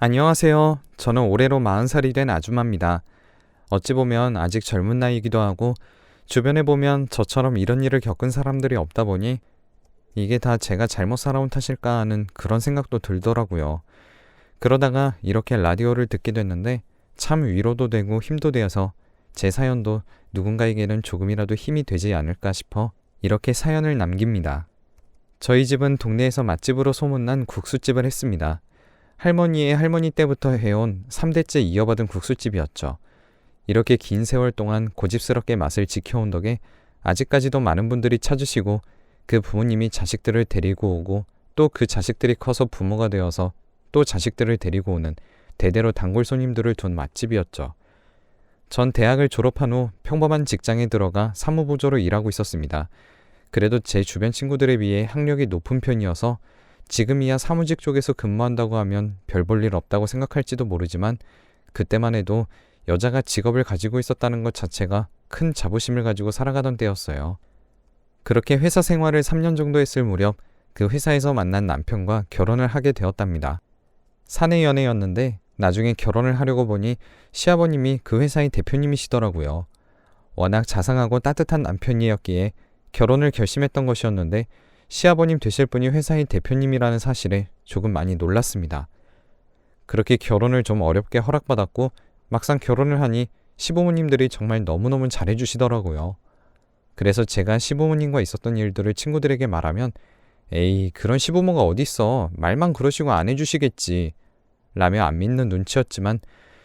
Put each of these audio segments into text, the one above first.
안녕하세요. 저는 올해로 40살이 된 아줌마입니다. 어찌 보면 아직 젊은 나이이기도 하고 주변에 보면 저처럼 이런 일을 겪은 사람들이 없다 보니 이게 다 제가 잘못 살아온 탓일까 하는 그런 생각도 들더라고요. 그러다가 이렇게 라디오를 듣게 됐는데 참 위로도 되고 힘도 되어서 제 사연도 누군가에게는 조금이라도 힘이 되지 않을까 싶어 이렇게 사연을 남깁니다. 저희 집은 동네에서 맛집으로 소문난 국수집을 했습니다. 할머니의 할머니 때부터 해온 3대째 이어받은 국수집이었죠. 이렇게 긴 세월 동안 고집스럽게 맛을 지켜온 덕에 아직까지도 많은 분들이 찾으시고 그 부모님이 자식들을 데리고 오고 또 그 자식들이 커서 부모가 되어서 또 자식들을 데리고 오는 대대로 단골 손님들을 둔 맛집이었죠. 전 대학을 졸업한 후 평범한 직장에 들어가 사무보조로 일하고 있었습니다. 그래도 제 주변 친구들에 비해 학력이 높은 편이어서 지금이야 사무직 쪽에서 근무한다고 하면 별 볼 일 없다고 생각할지도 모르지만 그때만 해도 여자가 직업을 가지고 있었다는 것 자체가 큰 자부심을 가지고 살아가던 때였어요. 그렇게 회사 생활을 3년 정도 했을 무렵 그 회사에서 만난 남편과 결혼을 하게 되었답니다. 사내 연애였는데 나중에 결혼을 하려고 보니 시아버님이 그 회사의 대표님이시더라고요. 워낙 자상하고 따뜻한 남편이었기에 결혼을 결심했던 것이었는데 시아버님 되실 분이 회사의 대표님이라는 사실에 조금 많이 놀랐습니다. 그렇게 결혼을 좀 어렵게 허락받았고 막상 결혼을 하니 시부모님들이 정말 너무너무 잘해주시더라고요. 그래서 제가 시부모님과 있었던 일들을 친구들에게 말하면 에이 그런 시부모가 어딨어 말만 그러시고 안 해주시겠지 라며 안 믿는 눈치였지만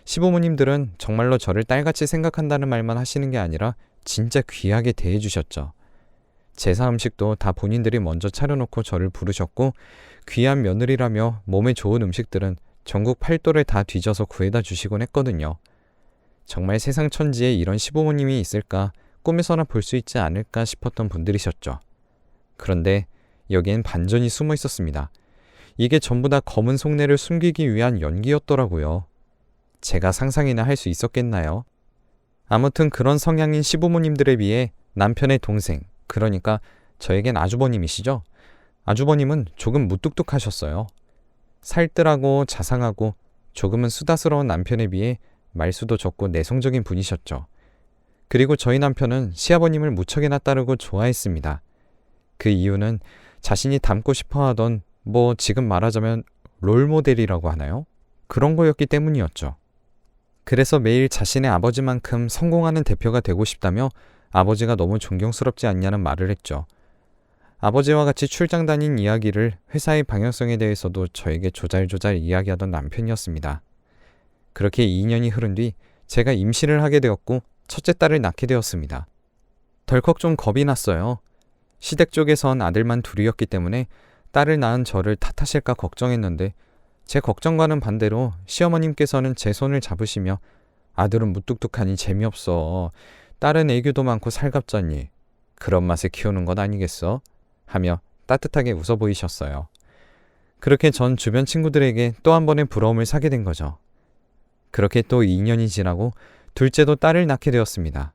시부모님들은 정말로 저를 딸같이 생각한다는 말만 하시는 게 아니라 진짜 귀하게 대해주셨죠. 제사 음식도 다 본인들이 먼저 차려놓고 저를 부르셨고 귀한 며느리라며 몸에 좋은 음식들은 전국 팔도를 다 뒤져서 구해다 주시곤 했거든요. 정말 세상 천지에 이런 시부모님이 있을까 꿈에서나 볼 수 있지 않을까 싶었던 분들이셨죠. 그런데 여기엔 반전이 숨어 있었습니다. 이게 전부 다 검은 속내를 숨기기 위한 연기였더라고요. 제가 상상이나 할 수 있었겠나요? 아무튼 그런 성향인 시부모님들에 비해 남편의 동생, 그러니까 저에겐 아주버님이시죠? 아주버님은 조금 무뚝뚝하셨어요. 살뜰하고 자상하고 조금은 수다스러운 남편에 비해 말수도 적고 내성적인 분이셨죠. 그리고 저희 남편은 시아버님을 무척이나 따르고 좋아했습니다. 그 이유는 자신이 닮고 싶어 하던 뭐 지금 말하자면 롤모델이라고 하나요? 그런 거였기 때문이었죠. 그래서 매일 자신의 아버지만큼 성공하는 대표가 되고 싶다며 아버지가 너무 존경스럽지 않냐는 말을 했죠. 아버지와 같이 출장 다닌 이야기를 회사의 방향성에 대해서도 저에게 조잘조잘 이야기하던 남편이었습니다. 그렇게 2년이 흐른 뒤 제가 임신을 하게 되었고 첫째 딸을 낳게 되었습니다. 덜컥 좀 겁이 났어요. 시댁 쪽에선 아들만 둘이었기 때문에 딸을 낳은 저를 탓하실까 걱정했는데 제 걱정과는 반대로 시어머님께서는 제 손을 잡으시며 아들은 무뚝뚝하니 재미없어. 딸은 애교도 많고 살갑잖니. 그런 맛에 키우는 것 아니겠어? 하며 따뜻하게 웃어 보이셨어요. 그렇게 전 주변 친구들에게 또 한 번의 부러움을 사게 된 거죠. 그렇게 또 2년이 지나고 둘째도 딸을 낳게 되었습니다.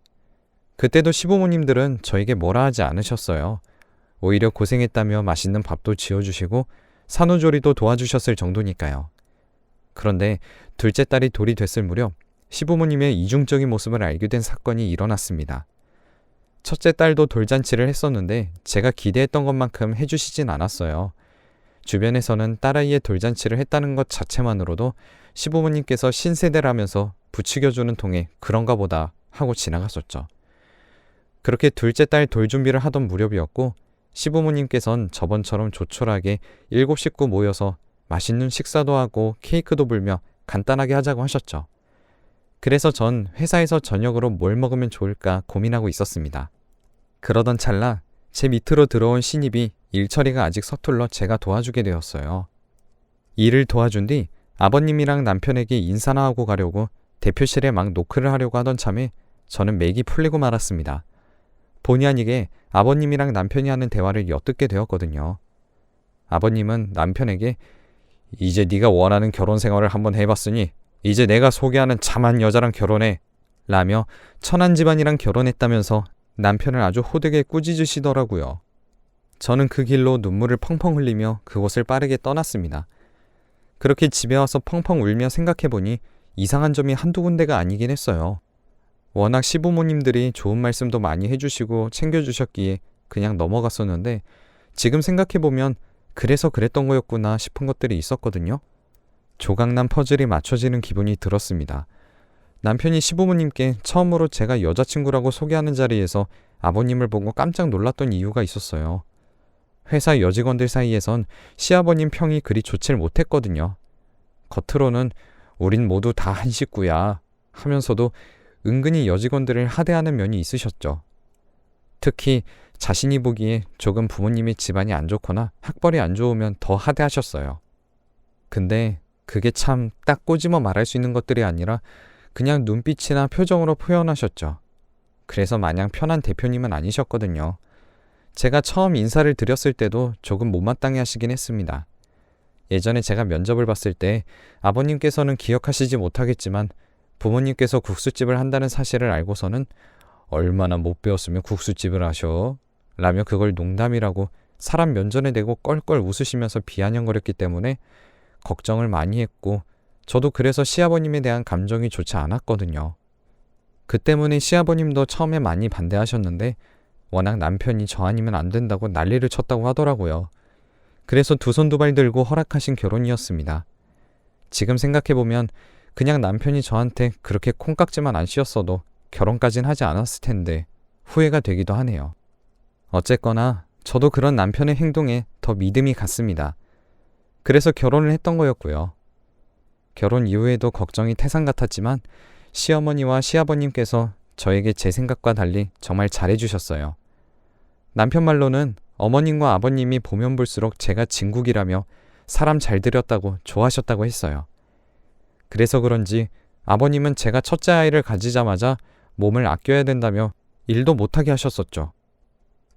그때도 시부모님들은 저에게 뭐라 하지 않으셨어요. 오히려 고생했다며 맛있는 밥도 지어주시고 산후조리도 도와주셨을 정도니까요. 그런데 둘째 딸이 돌이 됐을 무렵 시부모님의 이중적인 모습을 알게 된 사건이 일어났습니다. 첫째 딸도 돌잔치를 했었는데 제가 기대했던 것만큼 해주시진 않았어요. 주변에서는 딸아이의 돌잔치를 했다는 것 자체만으로도 시부모님께서 신세대라면서 부추겨주는 통에 그런가 보다 하고 지나갔었죠. 그렇게 둘째 딸 돌 준비를 하던 무렵이었고 시부모님께선 저번처럼 조촐하게 일곱 식구 모여서 맛있는 식사도 하고 케이크도 불며 간단하게 하자고 하셨죠. 그래서 전 회사에서 저녁으로 뭘 먹으면 좋을까 고민하고 있었습니다. 그러던 찰나 제 밑으로 들어온 신입이 일처리가 아직 서툴러 제가 도와주게 되었어요. 일을 도와준 뒤 아버님이랑 남편에게 인사나 하고 가려고 대표실에 막 노크를 하려고 하던 참에 저는 맥이 풀리고 말았습니다. 본의 아니게 아버님이랑 남편이 하는 대화를 엿듣게 되었거든요. 아버님은 남편에게 이제 네가 원하는 결혼 생활을 한번 해봤으니 이제 내가 소개하는 참한 여자랑 결혼해 라며 천한 집안이랑 결혼했다면서 남편을 아주 호되게 꾸짖으시더라고요. 저는 그 길로 눈물을 펑펑 흘리며 그곳을 빠르게 떠났습니다. 그렇게 집에 와서 펑펑 울며 생각해보니 이상한 점이 한두 군데가 아니긴 했어요. 워낙 시부모님들이 좋은 말씀도 많이 해주시고 챙겨주셨기에 그냥 넘어갔었는데 지금 생각해보면 그래서 그랬던 거였구나 싶은 것들이 있었거든요. 조각난 퍼즐이 맞춰지는 기분이 들었습니다. 남편이 시부모님께 처음으로 제가 여자친구라고 소개하는 자리에서 아버님을 보고 깜짝 놀랐던 이유가 있었어요. 회사 여직원들 사이에선 시아버님 평이 그리 좋질 못했거든요. 겉으로는 우린 모두 다 한 식구야 하면서도 은근히 여직원들을 하대하는 면이 있으셨죠. 특히 자신이 보기에 조금 부모님의 집안이 안 좋거나 학벌이 안 좋으면 더 하대하셨어요. 근데 그게 참 딱 꼬집어 말할 수 있는 것들이 아니라 그냥 눈빛이나 표정으로 표현하셨죠. 그래서 마냥 편한 대표님은 아니셨거든요. 제가 처음 인사를 드렸을 때도 조금 못마땅해 하시긴 했습니다. 예전에 제가 면접을 봤을 때 아버님께서는 기억하시지 못하겠지만 부모님께서 국수집을 한다는 사실을 알고서는 얼마나 못 배웠으면 국수집을 하셔. 라며 그걸 농담이라고 사람 면전에 대고 껄껄 웃으시면서 비아냥거렸기 때문에 걱정을 많이 했고 저도 그래서 시아버님에 대한 감정이 좋지 않았거든요. 그 때문에 시아버님도 처음에 많이 반대하셨는데 워낙 남편이 저 아니면 안 된다고 난리를 쳤다고 하더라고요. 그래서 두 손 두 발 들고 허락하신 결혼이었습니다. 지금 생각해보면 그냥 남편이 저한테 그렇게 콩깍지만 안 씌웠어도 결혼까진 하지 않았을 텐데 후회가 되기도 하네요. 어쨌거나 저도 그런 남편의 행동에 더 믿음이 갔습니다. 그래서 결혼을 했던 거였고요. 결혼 이후에도 걱정이 태산 같았지만 시어머니와 시아버님께서 저에게 제 생각과 달리 정말 잘해주셨어요. 남편 말로는 어머님과 아버님이 보면 볼수록 제가 진국이라며 사람 잘 들였다고 좋아하셨다고 했어요. 그래서 그런지 아버님은 제가 첫째 아이를 가지자마자 몸을 아껴야 된다며 일도 못하게 하셨었죠.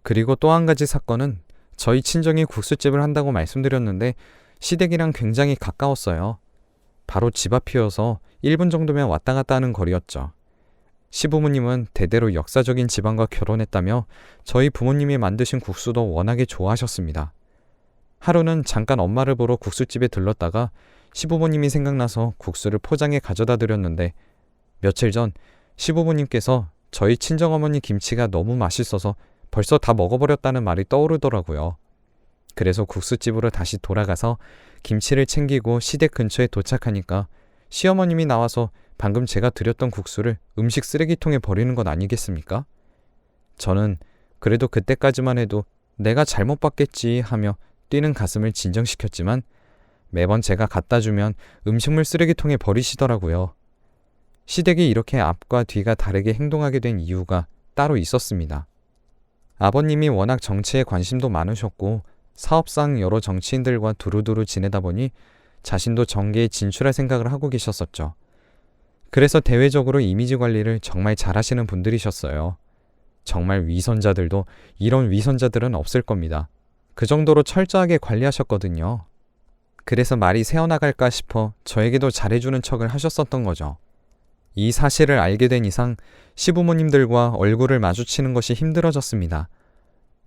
그리고 또 한 가지 사건은 저희 친정이 국수집을 한다고 말씀드렸는데 시댁이랑 굉장히 가까웠어요. 바로 집 앞이어서 1분 정도면 왔다 갔다 하는 거리였죠. 시부모님은 대대로 역사적인 집안과 결혼했다며 저희 부모님이 만드신 국수도 워낙에 좋아하셨습니다. 하루는 잠깐 엄마를 보러 국수집에 들렀다가 시부모님이 생각나서 국수를 포장해 가져다 드렸는데 며칠 전 시부모님께서 저희 친정어머니 김치가 너무 맛있어서 벌써 다 먹어버렸다는 말이 떠오르더라고요. 그래서 국수집으로 다시 돌아가서 김치를 챙기고 시댁 근처에 도착하니까 시어머님이 나와서 방금 제가 드렸던 국수를 음식 쓰레기통에 버리는 것 아니겠습니까? 저는 그래도 그때까지만 해도 내가 잘못 봤겠지 하며 뛰는 가슴을 진정시켰지만 매번 제가 갖다 주면 음식물 쓰레기통에 버리시더라고요. 시댁이 이렇게 앞과 뒤가 다르게 행동하게 된 이유가 따로 있었습니다. 아버님이 워낙 정치에 관심도 많으셨고 사업상 여러 정치인들과 두루두루 지내다 보니 자신도 정계에 진출할 생각을 하고 계셨었죠. 그래서 대외적으로 이미지 관리를 정말 잘하시는 분들이셨어요. 정말 위선자들도 이런 위선자들은 없을 겁니다. 그 정도로 철저하게 관리하셨거든요. 그래서 말이 새어나갈까 싶어 저에게도 잘해주는 척을 하셨었던 거죠. 이 사실을 알게 된 이상 시부모님들과 얼굴을 마주치는 것이 힘들어졌습니다.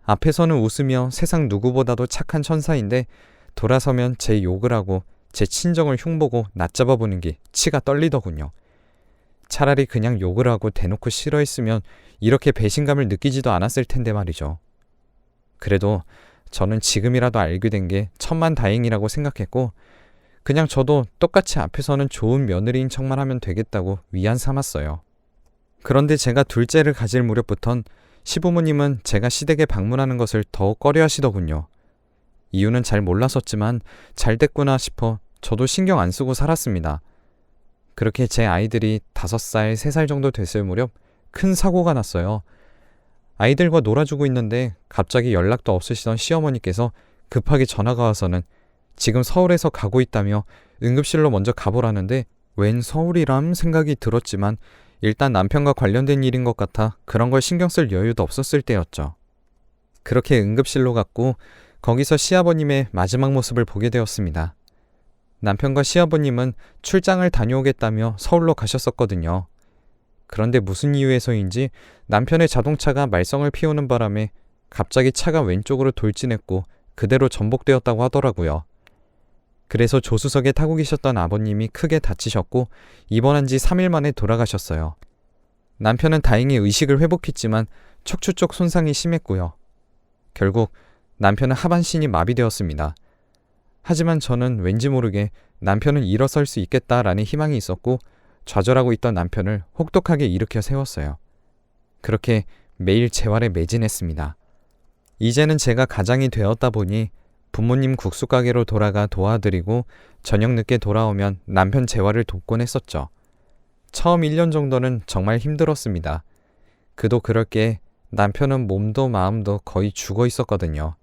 앞에서는 웃으며 세상 누구보다도 착한 천사인데 돌아서면 제 욕을 하고 제 친정을 흉보고 낮잡아 보는 게 치가 떨리더군요. 차라리 그냥 욕을 하고 대놓고 싫어했으면 이렇게 배신감을 느끼지도 않았을 텐데 말이죠. 그래도 저는 지금이라도 알게 된 게 천만 다행이라고 생각했고 그냥 저도 똑같이 앞에서는 좋은 며느리인 척만 하면 되겠다고 위안 삼았어요. 그런데 제가 둘째를 가질 무렵부턴 시부모님은 제가 시댁에 방문하는 것을 더욱 꺼려 하시더군요. 이유는 잘 몰랐었지만 잘 됐구나 싶어 저도 신경 안 쓰고 살았습니다. 그렇게 제 아이들이 다섯 살, 세살 정도 됐을 무렵 큰 사고가 났어요. 아이들과 놀아주고 있는데 갑자기 연락도 없으시던 시어머니께서 급하게 전화가 와서는 지금 서울에서 가고 있다며 응급실로 먼저 가보라는데 웬 서울이람 생각이 들었지만 일단 남편과 관련된 일인 것 같아 그런 걸 신경 쓸 여유도 없었을 때였죠. 그렇게 응급실로 갔고 거기서 시아버님의 마지막 모습을 보게 되었습니다. 남편과 시아버님은 출장을 다녀오겠다며 서울로 가셨었거든요. 그런데 무슨 이유에서인지 남편의 자동차가 말썽을 피우는 바람에 갑자기 차가 왼쪽으로 돌진했고 그대로 전복되었다고 하더라고요. 그래서 조수석에 타고 계셨던 아버님이 크게 다치셨고 입원한 지 3일 만에 돌아가셨어요. 남편은 다행히 의식을 회복했지만 척추 쪽 손상이 심했고요. 결국 남편은 하반신이 마비되었습니다. 하지만 저는 왠지 모르게 남편은 일어설 수 있겠다라는 희망이 있었고 좌절하고 있던 남편을 혹독하게 일으켜 세웠어요. 그렇게 매일 재활에 매진했습니다. 이제는 제가 가장이 되었다 보니 부모님 국수 가게로 돌아가 도와드리고 저녁 늦게 돌아오면 남편 재활을 돕곤 했었죠. 처음 1년 정도는 정말 힘들었습니다. 그도 그럴 게 남편은 몸도 마음도 거의 죽어 있었거든요.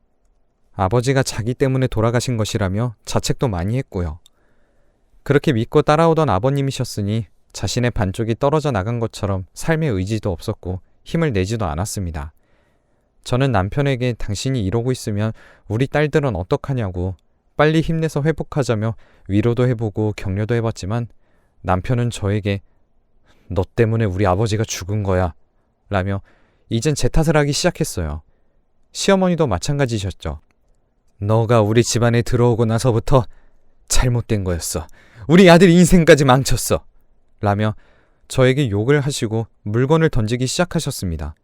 아버지가 자기 때문에 돌아가신 것이라며 자책도 많이 했고요. 그렇게 믿고 따라오던 아버님이셨으니 자신의 반쪽이 떨어져 나간 것처럼 삶의 의지도 없었고 힘을 내지도 않았습니다. 저는 남편에게 당신이 이러고 있으면 우리 딸들은 어떡하냐고 빨리 힘내서 회복하자며 위로도 해보고 격려도 해봤지만 남편은 저에게 너 때문에 우리 아버지가 죽은 거야 라며 이젠 제 탓을 하기 시작했어요. 시어머니도 마찬가지셨죠. 너가 우리 집안에 들어오고 나서부터 잘못된 거였어. 우리 아들 인생까지 망쳤어. 라며 저에게 욕을 하시고 물건을 던지기 시작하셨습니다.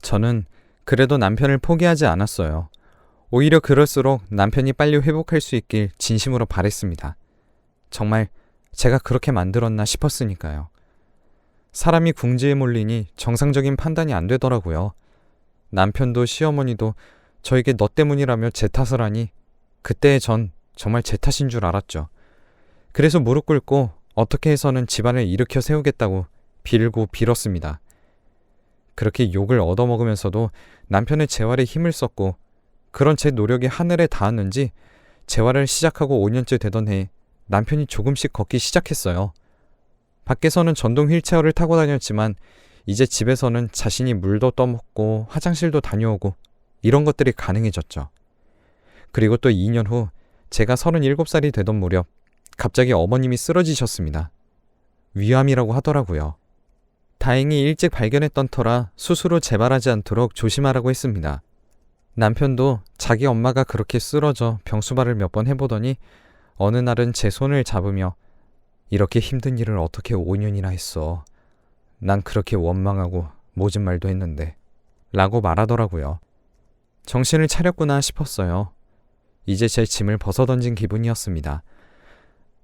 저는 그래도 남편을 포기하지 않았어요. 오히려 그럴수록 남편이 빨리 회복할 수 있길 진심으로 바랬습니다. 정말 제가 그렇게 만들었나 싶었으니까요. 사람이 궁지에 몰리니 정상적인 판단이 안 되더라고요. 남편도 시어머니도 저에게 너 때문이라며 제 탓을 하니 그때 전 정말 제 탓인 줄 알았죠. 그래서 무릎 꿇고 어떻게 해서는 집안을 일으켜 세우겠다고 빌고 빌었습니다. 그렇게 욕을 얻어먹으면서도 남편의 재활에 힘을 썼고 그런 제 노력이 하늘에 닿았는지 재활을 시작하고 5년째 되던 해에 남편이 조금씩 걷기 시작했어요. 밖에서는 전동 휠체어를 타고 다녔지만 이제 집에서는 자신이 물도 떠먹고 화장실도 다녀오고 이런 것들이 가능해졌죠. 그리고 또 2년 후 제가 37살이 되던 무렵 갑자기 어머님이 쓰러지셨습니다. 위암이라고 하더라고요. 다행히 일찍 발견했던 터라 후 재발하지 않도록 조심하라고 했습니다. 남편도 자기 엄마가 그렇게 쓰러져 병수발을 몇 번 해보더니 어느 날은 제 손을 잡으며 이렇게 힘든 일을 어떻게 5년이나 했어. 난 그렇게 원망하고 모진 말도 했는데. 라고 말하더라고요. 정신을 차렸구나 싶었어요. 이제 제 짐을 벗어던진 기분이었습니다.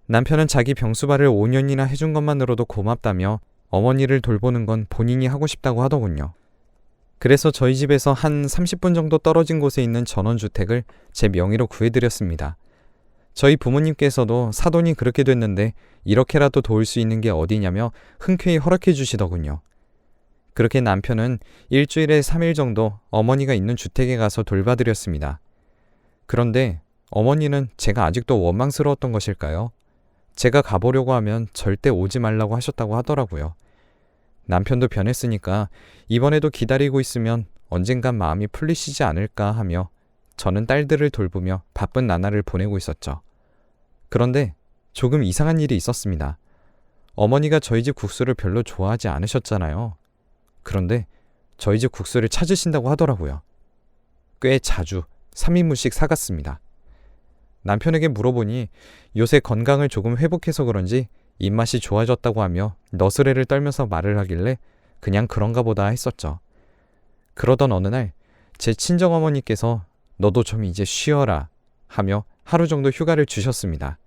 남편은 자기 병수발을 5년이나 해준 것만으로도 고맙다며 어머니를 돌보는 건 본인이 하고 싶다고 하더군요. 그래서 저희 집에서 한 30분 정도 떨어진 곳에 있는 전원주택을 제 명의로 구해드렸습니다. 저희 부모님께서도 사돈이 그렇게 됐는데 이렇게라도 도울 수 있는 게 어디냐며 흔쾌히 허락해 주시더군요. 그렇게 남편은 일주일에 3일 정도 어머니가 있는 주택에 가서 돌봐드렸습니다. 그런데 어머니는 제가 아직도 원망스러웠던 것일까요? 제가 가보려고 하면 절대 오지 말라고 하셨다고 하더라고요. 남편도 변했으니까 이번에도 기다리고 있으면 언젠간 마음이 풀리시지 않을까 하며 저는 딸들을 돌보며 바쁜 나날을 보내고 있었죠. 그런데 조금 이상한 일이 있었습니다. 어머니가 저희 집 국수를 별로 좋아하지 않으셨잖아요. 그런데 저희 집 국수를 찾으신다고 하더라고요. 꽤 자주 3인분씩 사갔습니다. 남편에게 물어보니 요새 건강을 조금 회복해서 그런지 입맛이 좋아졌다고 하며 너스레를 떨면서 말을 하길래 그냥 그런가 보다 했었죠. 그러던 어느 날 제 친정어머니께서 너도 좀 이제 쉬어라 하며 하루 정도 휴가를 주셨습니다.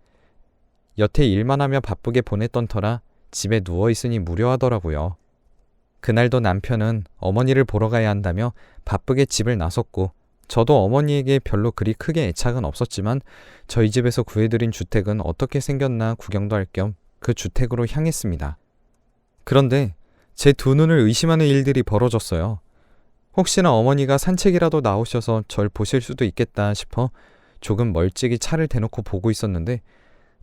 여태 일만 하며 바쁘게 보냈던 터라 집에 누워 있으니 무료하더라고요. 그날도 남편은 어머니를 보러 가야 한다며 바쁘게 집을 나섰고 저도 어머니에게 별로 그리 크게 애착은 없었지만 저희 집에서 구해드린 주택은 어떻게 생겼나 구경도 할 겸 그 주택으로 향했습니다. 그런데 제 두 눈을 의심하는 일들이 벌어졌어요. 혹시나 어머니가 산책이라도 나오셔서 절 보실 수도 있겠다 싶어 조금 멀찍이 차를 대놓고 보고 있었는데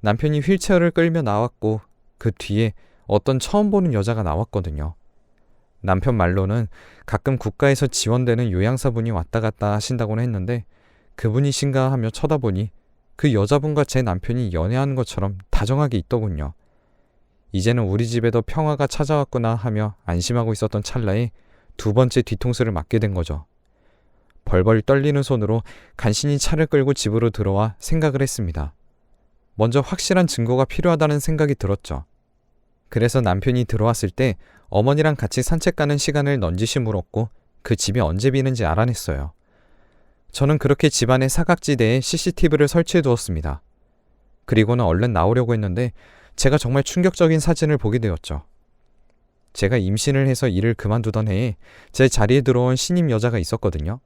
남편이 휠체어를 끌며 나왔고 그 뒤에 어떤 처음 보는 여자가 나왔거든요. 남편 말로는 가끔 국가에서 지원되는 요양사분이 왔다 갔다 하신다고는 했는데 그분이신가 하며 쳐다보니 그 여자분과 제 남편이 연애하는 것처럼 다정하게 있더군요. 이제는 우리 집에도 평화가 찾아왔구나 하며 안심하고 있었던 찰나에 두 번째 뒤통수를 맞게 된 거죠. 벌벌 떨리는 손으로 간신히 차를 끌고 집으로 들어와 생각을 했습니다. 먼저 확실한 증거가 필요하다는 생각이 들었죠. 그래서 남편이 들어왔을 때 어머니랑 같이 산책 가는 시간을 넌지시 물었고 그 집이 언제 비는지 알아냈어요. 저는 그렇게 집안의 사각지대에 CCTV를 설치해 두었습니다. 그리고는 얼른 나오려고 했는데 제가 정말 충격적인 사진을 보게 되었죠. 제가 임신을 해서 일을 그만두던 해에 제 자리에 들어온 신임 여자가 있었거든요.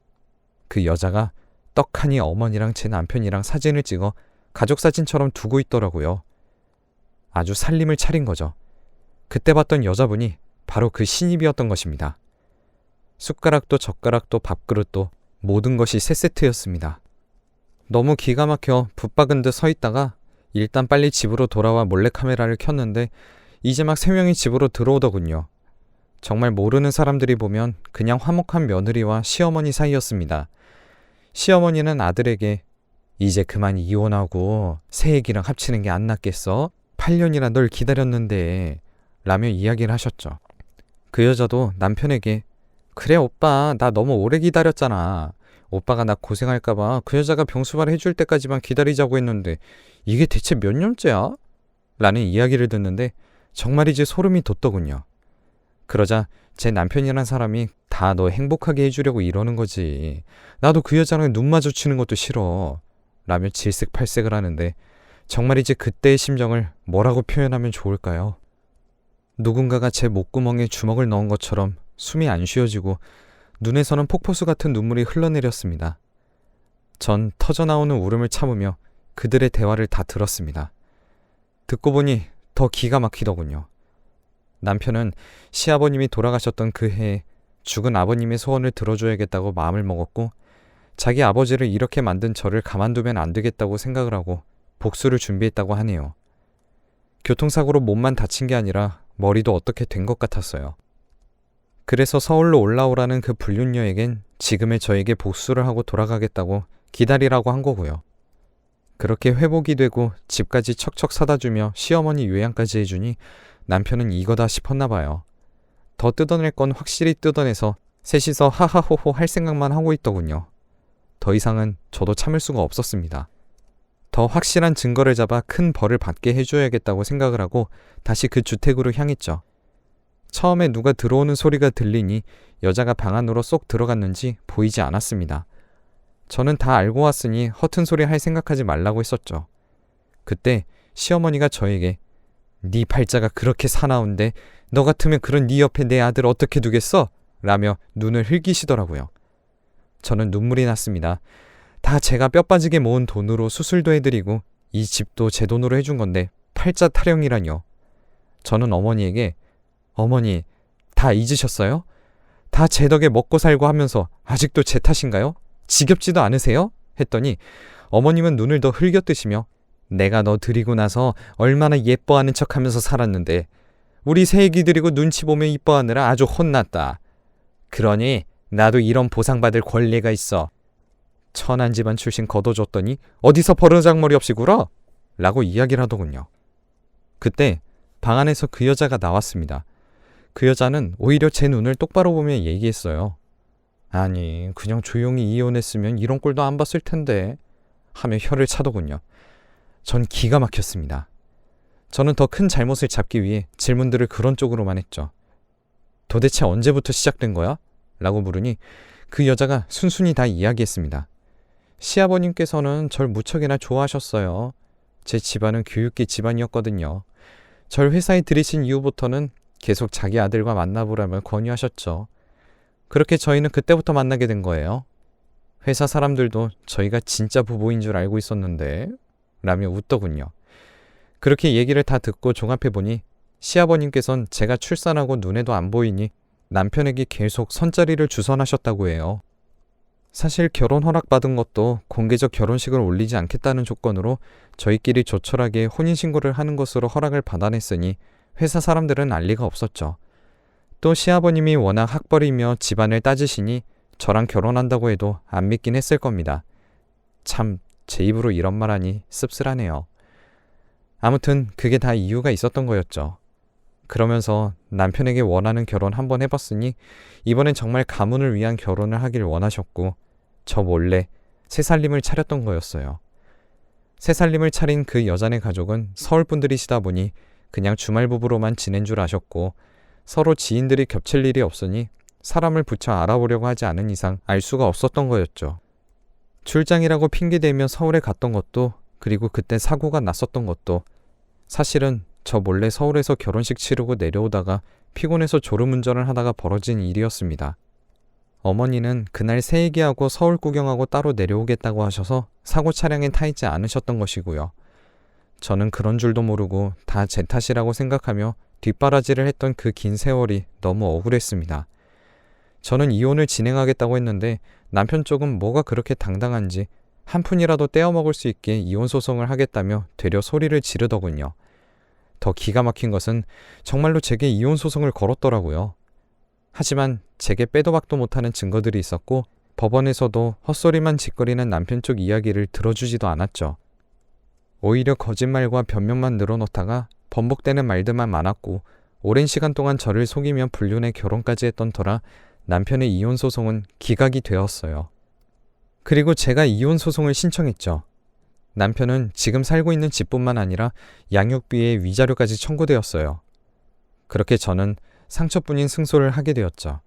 그 여자가 떡하니 어머니랑 제 남편이랑 사진을 찍어 가족 사진처럼 두고 있더라고요. 아주 살림을 차린 거죠. 그때 봤던 여자분이 바로 그 신입이었던 것입니다. 숟가락도 젓가락도 밥그릇도 모든 것이 새 세트였습니다. 너무 기가 막혀 붙박은 듯 서 있다가 일단 빨리 집으로 돌아와 몰래카메라를 켰는데 이제 막 세 명이 집으로 들어오더군요. 정말 모르는 사람들이 보면 그냥 화목한 며느리와 시어머니 사이였습니다. 시어머니는 아들에게 이제 그만 이혼하고 새 애기랑 합치는 게 안 낫겠어? 8년이나 널 기다렸는데 라며 이야기를 하셨죠. 그 여자도 남편에게 그래 오빠 나 너무 오래 기다렸잖아. 오빠가 나 고생할까봐 그 여자가 병수발 해줄 때까지만 기다리자고 했는데 이게 대체 몇 년째야? 라는 이야기를 듣는데 정말이지 소름이 돋더군요. 그러자 제 남편이란 사람이 다 너 행복하게 해주려고 이러는 거지. 나도 그 여자랑 눈 마주치는 것도 싫어. 라며 질색팔색을 하는데 정말이지 그때의 심정을 뭐라고 표현하면 좋을까요? 누군가가 제 목구멍에 주먹을 넣은 것처럼 숨이 안 쉬어지고 눈에서는 폭포수 같은 눈물이 흘러내렸습니다. 전 터져나오는 울음을 참으며 그들의 대화를 다 들었습니다. 듣고 보니 더 기가 막히더군요. 남편은 시아버님이 돌아가셨던 그 해에 죽은 아버님의 소원을 들어줘야겠다고 마음을 먹었고 자기 아버지를 이렇게 만든 저를 가만두면 안 되겠다고 생각을 하고 복수를 준비했다고 하네요. 교통사고로 몸만 다친 게 아니라 머리도 어떻게 된 것 같았어요. 그래서 서울로 올라오라는 그 불륜녀에겐 지금의 저에게 복수를 하고 돌아가겠다고 기다리라고 한 거고요. 그렇게 회복이 되고 집까지 척척 사다 주며 시어머니 요양까지 해주니 남편은 이거다 싶었나 봐요. 더 뜯어낼 건 확실히 뜯어내서 셋이서 하하호호 할 생각만 하고 있더군요. 더 이상은 저도 참을 수가 없었습니다. 더 확실한 증거를 잡아 큰 벌을 받게 해줘야겠다고 생각을 하고 다시 그 주택으로 향했죠. 처음에 누가 들어오는 소리가 들리니 여자가 방 안으로 쏙 들어갔는지 보이지 않았습니다. 저는 다 알고 왔으니 허튼 소리 할 생각하지 말라고 했었죠. 그때 시어머니가 저에게 네 팔자가 그렇게 사나운데 너 같으면 그런 네 옆에 내 아들 어떻게 두겠어? 라며 눈을 흘기시더라고요. 저는 눈물이 났습니다. 다 제가 뼈 빠지게 모은 돈으로 수술도 해드리고 이 집도 제 돈으로 해준 건데 팔자 타령이라뇨. 저는 어머니에게 어머니 다 잊으셨어요? 다 제 덕에 먹고 살고 하면서 아직도 제 탓인가요? 지겹지도 않으세요? 했더니 어머님은 눈을 더 흘겨뜨시며 내가 너 드리고 나서 얼마나 예뻐하는 척 하면서 살았는데 우리 새 애기 드리고 눈치 보며 이뻐하느라 아주 혼났다. 그러니 나도 이런 보상받을 권리가 있어. 천한 집안 출신 걷어줬더니 어디서 버르장머리 없이 굴어? 라고 이야기를 하더군요. 그때 방 안에서 그 여자가 나왔습니다. 그 여자는 오히려 제 눈을 똑바로 보며 얘기했어요. 아니, 그냥 조용히 이혼했으면 이런 꼴도 안 봤을 텐데. 하며 혀를 차더군요. 전 기가 막혔습니다. 저는 더 큰 잘못을 잡기 위해 질문들을 그런 쪽으로만 했죠. 도대체 언제부터 시작된 거야? 라고 물으니 그 여자가 순순히 다 이야기했습니다. 시아버님께서는 절 무척이나 좋아하셨어요. 제 집안은 교육계 집안이었거든요. 절 회사에 들이신 이후부터는 계속 자기 아들과 만나보라며 권유하셨죠. 그렇게 저희는 그때부터 만나게 된 거예요. 회사 사람들도 저희가 진짜 부부인 줄 알고 있었는데, 라며 웃더군요. 그렇게 얘기를 다 듣고 종합해보니 시아버님께선 제가 출산하고 눈에도 안 보이니 남편에게 계속 선자리를 주선하셨다고 해요. 사실 결혼 허락받은 것도 공개적 결혼식을 올리지 않겠다는 조건으로 저희끼리 조촐하게 혼인신고를 하는 것으로 허락을 받아냈으니 회사 사람들은 알 리가 없었죠. 또 시아버님이 워낙 학벌이며 집안을 따지시니 저랑 결혼한다고 해도 안 믿긴 했을 겁니다. 참, 제 입으로 이런 말 하니 씁쓸하네요. 아무튼 그게 다 이유가 있었던 거였죠. 그러면서 남편에게 원하는 결혼 한번 해봤으니 이번엔 정말 가문을 위한 결혼을 하길 원하셨고 저 몰래 새 살림을 차렸던 거였어요. 새살림을 차린 그 여자네 가족은 서울 분들이시다 보니 그냥 주말 부부로만 지낸 줄 아셨고 서로 지인들이 겹칠 일이 없으니 사람을 붙여 알아보려고 하지 않은 이상 알 수가 없었던 거였죠. 출장이라고 핑계대며 서울에 갔던 것도 그리고 그때 사고가 났었던 것도 사실은 저 몰래 서울에서 결혼식 치르고 내려오다가 피곤해서 졸음 운전을 하다가 벌어진 일이었습니다. 어머니는 그날 새 얘기하고 서울 구경하고 따로 내려오겠다고 하셔서 사고 차량에 타 있지 않으셨던 것이고요. 저는 그런 줄도 모르고 다 제 탓이라고 생각하며 뒷바라지를 했던 그 긴 세월이 너무 억울했습니다. 저는 이혼을 진행하겠다고 했는데 남편 쪽은 뭐가 그렇게 당당한지 한 푼이라도 떼어먹을 수 있게 이혼 소송을 하겠다며 되려 소리를 지르더군요. 더 기가 막힌 것은 정말로 제게 이혼 소송을 걸었더라고요. 하지만 제게 빼도 박도 못하는 증거들이 있었고 법원에서도 헛소리만 짓거리는 남편 쪽 이야기를 들어주지도 않았죠. 오히려 거짓말과 변명만 늘어놓다가 번복되는 말들만 많았고 오랜 시간 동안 저를 속이며 불륜에 결혼까지 했던 터라 남편의 이혼 소송은 기각이 되었어요. 그리고 제가 이혼 소송을 신청했죠. 남편은 지금 살고 있는 집뿐만 아니라 양육비에 위자료까지 청구되었어요. 그렇게 저는 상처뿐인 승소를 하게 되었죠.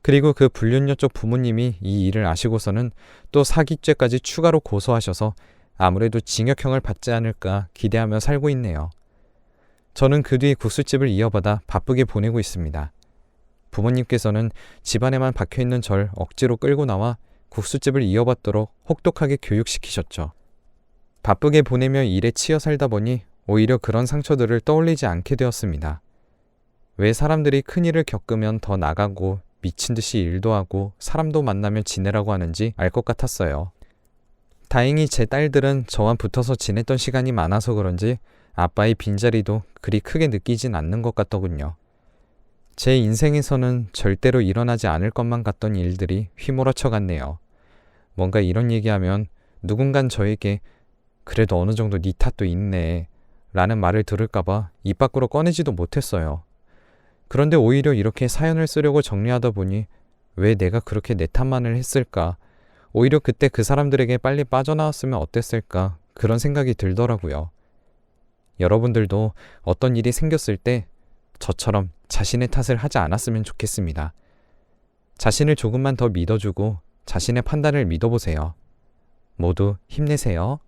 그리고 그 불륜녀 쪽 부모님이 이 일을 아시고서는 또 사기죄까지 추가로 고소하셔서 아무래도 징역형을 받지 않을까 기대하며 살고 있네요. 저는 그 뒤 국수집을 이어받아 바쁘게 보내고 있습니다. 부모님께서는 집안에만 박혀 있는 절 억지로 끌고 나와 국수집을 이어받도록 혹독하게 교육시키셨죠. 바쁘게 보내며 일에 치여 살다 보니 오히려 그런 상처들을 떠올리지 않게 되었습니다. 왜 사람들이 큰 일을 겪으면 더 나가고 미친 듯이 일도 하고 사람도 만나며 지내라고 하는지 알 것 같았어요. 다행히 제 딸들은 저와 붙어서 지냈던 시간이 많아서 그런지 아빠의 빈자리도 그리 크게 느끼진 않는 것 같더군요. 제 인생에서는 절대로 일어나지 않을 것만 같던 일들이 휘몰아쳐 갔네요. 뭔가 이런 얘기하면 누군간 저에게 그래도 어느 정도 네 탓도 있네 라는 말을 들을까봐 입 밖으로 꺼내지도 못했어요. 그런데 오히려 이렇게 사연을 쓰려고 정리하다 보니 왜 내가 그렇게 내 탓만을 했을까? 오히려 그때 그 사람들에게 빨리 빠져나왔으면 어땠을까? 그런 생각이 들더라고요. 여러분들도 어떤 일이 생겼을 때 저처럼 자신의 탓을 하지 않았으면 좋겠습니다. 자신을 조금만 더 믿어주고 자신의 판단을 믿어보세요. 모두 힘내세요.